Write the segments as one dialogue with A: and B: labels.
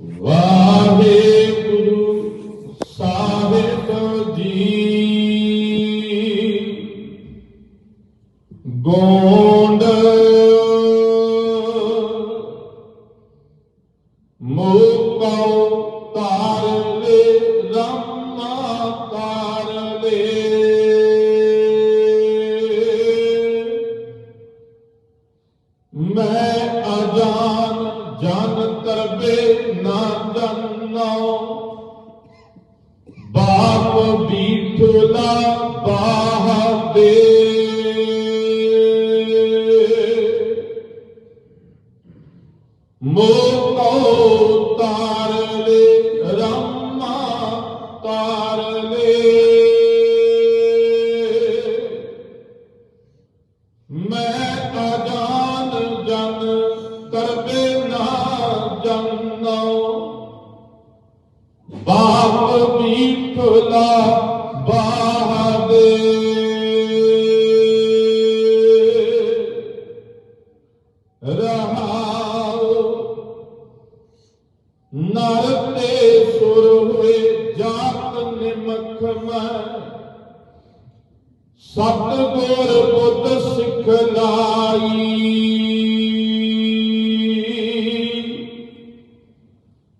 A: ਵਾਹਿਗੁਰੂ ਜੀ ਗੋਂਡ ਮੋਕਉ ਕਰਬੇ ਨਾ ਜਨਉ ਬਾਪ ਬੀਠਲਾ ਬਾਹ ਦੇ ਮੋਕੋ ਤਾਰ ਲੈ ਰਮਾ ਤਾਰ ਲੈ ਮੈਂ ਅਜਾਨ ਜਨ ਕਰਬੇ ਨਾ ਜਨਉ ਬਾਪ ਬੀਠਲਾ ਬਾਹ ਰਹਾਉ ਨਰ ਤੇ ਸੁਰ ਹੋਏ ਜਾਤ ਨਿਮਖ ਮੈਂ ਸਤ ਗੁਰ ਬੁੱਧ ਸਿਖਲਾਈ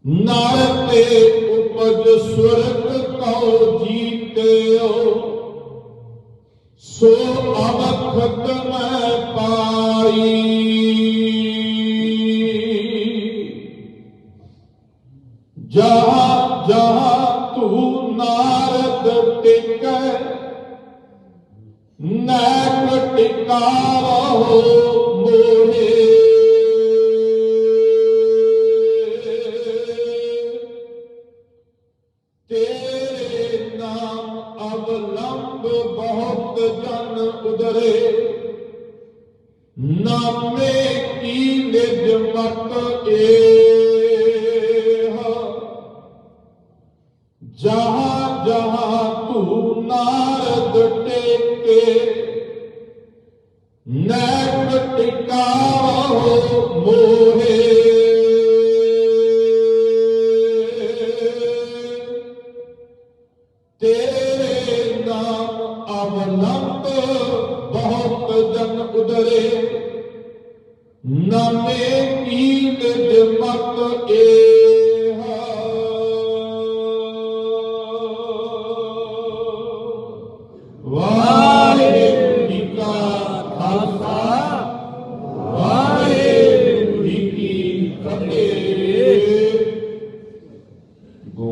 A: ਨਰ ਤੇ ਉਪਜ ਸੁਰਗ ਕਉ ਜੀਤਿਓ, ਸੋ ਅਵਖਤ ਮੈਂ ਪਾਈ। ਜਹਾ ਜਹਾ ਤੂੰ ਨਾਰਦ ਟਿਕੈ ਨੈਕ ਟਿਕਾਵੋ ਮੋਹੇ। ਬਹੁਤ ਜਨ ਉਦਰੇ। ਨਾਮੇ ਕੀ ਨਿਜ ਮਤ ਏਹ। ਜਹਾਂ ਜਹਾਂ ਤੂੰ ਨਾਰਦ ਟੇਕੇ। ਨੈਕ ਟਿਕਾਵੋ ਮੋਹੇ। ਤੇਰੇ ਨਾਮ ਬਲੰਤ ਬਹੁਤ ਜਨ ਉਦਰੇ। ਨਾਮੇ ਕੀਰਤ ਜਮਤ ਏਹਾ। ਵਾਹ